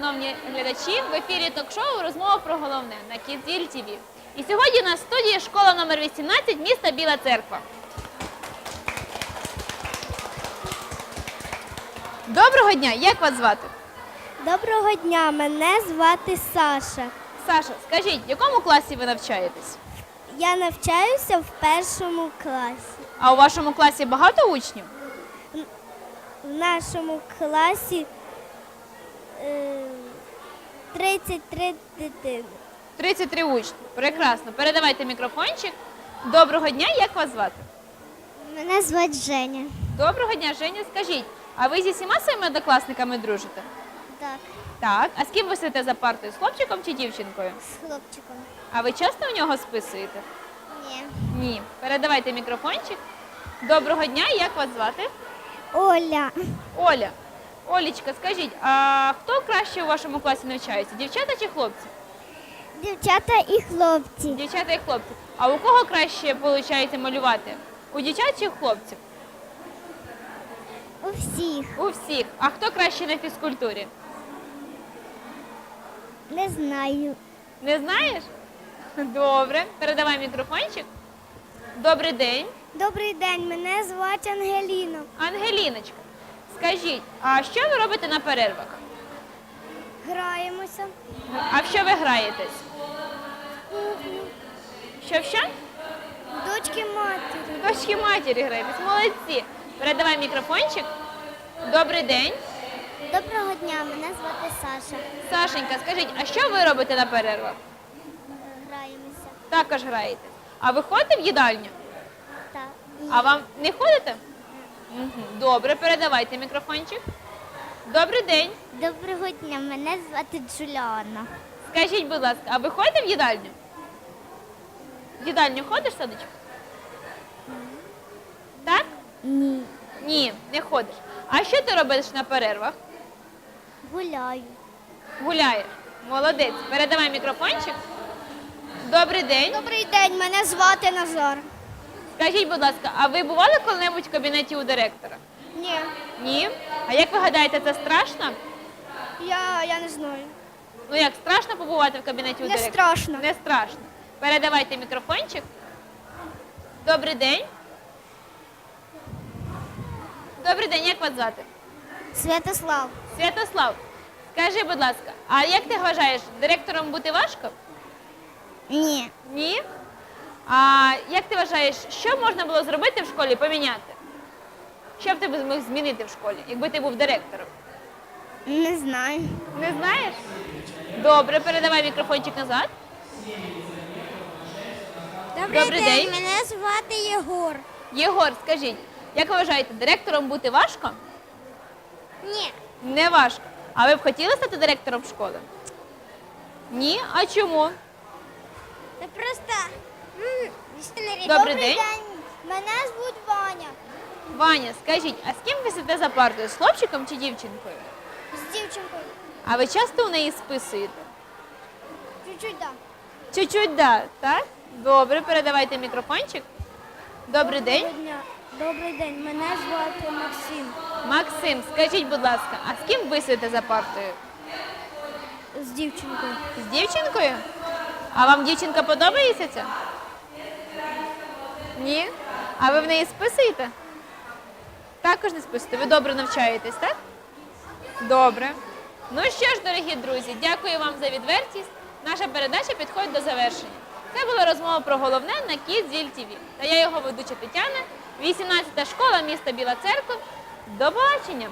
шановні глядачі! В ефірі ток-шоу розмова про головне на Кідзіль ТВ. І сьогодні на студії школа номер 18 міста Біла Церква. Доброго дня! Як вас звати? Доброго дня, мене звати Саша. Саша, скажіть, в якому класі ви навчаєтесь? Я навчаюся в першому класі. А у вашому класі багато учнів? В нашому класі 33 дитини. 33 учні. Прекрасно. Передавайте мікрофончик. Доброго дня, як вас звати? Мене звати Женя. Доброго дня, Женя. Скажіть, а ви зі всіма своїми однокласниками дружите? Так, Так. А з ким ви сидите за партою? З хлопчиком чи дівчинкою? з хлопчиком. А ви часто у нього списуєте? Ні. Ні. Передавайте мікрофончик. Доброго дня, як вас звати? Оля. Оля. Олічка, скажіть, а хто краще у вашому класі навчається? Дівчата чи хлопці? Дівчата і хлопці. Дівчата і хлопці. А у кого краще виходить малювати? У дівчат чи у хлопців? У всіх. У всіх. А хто краще на фізкультурі? Не знаю. Не знаєш? Добре. Передавай мікрофончик. Добрий день. Добрий день, мене звати Ангеліна. Ангеліночка, скажіть, а що ви робите на перервах? Граємося. А в що ви граєтесь? Що в що? Дочки матері. Дочки матері граєтесь. Молодці. Передавай мікрофончик. Добрий день. Доброго дня, мене звати Саша. Сашенька, скажіть, а що ви робите на перервах? Граємося. Також граєте. А ви ходите в їдальню? Так. А вам не ходите? Мгм. Добре, передавайте мікрофончик. Добрий день. Доброго дня, мене звати Джуліана. Скажіть, будь ласка, а ви ходите в їдальню? В їдальню ходиш, садочку? Так? Ні. Ні, не ходиш. А що ти робиш на перервах? Гуляю. Гуляєш. Молодець. Передавай мікрофончик. Добрий день. Добрий день, мене звати Назар. Скажіть, будь ласка, а ви бували коли-небудь в кабінеті у директора? Ні, Ні? А як ви гадаєте, це страшно? я, я не знаю. Ну як страшно побувати в кабінеті у Не директора? страшно. Не страшно. Передавайте мікрофончик. Добрий день. Добрий день, як вас звати? Святослав. Святослав, скажи, будь ласка, а як ти вважаєш, директором бути важко? Ні. Ні? А як ти вважаєш, що можна було зробити в школі, поміняти? Що б ти зміг змінити в школі, якби ти був директором? Не знаю. Не знаєш? Добре, передавай мікрофончик назад. Добрий день. мене звати Єгор. Єгор, скажіть, як ви вважаєте, директором бути важко? Ні. Не важко. А ви б хотіли стати директором школи? Ні? А чому? Це просто. Добрий день. Мене звуть Ваня. Ваня, скажіть, а з ким ви сидите за партою? З хлопчиком чи дівчинкою? З дівчинкою. А ви часто у неї списуєте? Чуть-чуть так. Чуть-чуть, да, так? Добре, передавайте мікрофончик. Добрий день. дня. Добрий день, мене звати Максим. Максим, скажіть, будь ласка, а з ким ви сидите за партою? З дівчинкою. З дівчинкою? А вам дівчинка подобається ця? Ні? А ви в неї списуєте? Також не списуєте. Ви добре навчаєтесь, так? Добре. Ну що ж, дорогі друзі, дякую вам за відвертість. Наша передача підходить до завершення. Це була розмова про головне на Кідзіль ТВ. Та я його ведуча Тетяна, 18-та школа міста Біла Церква. До побачення!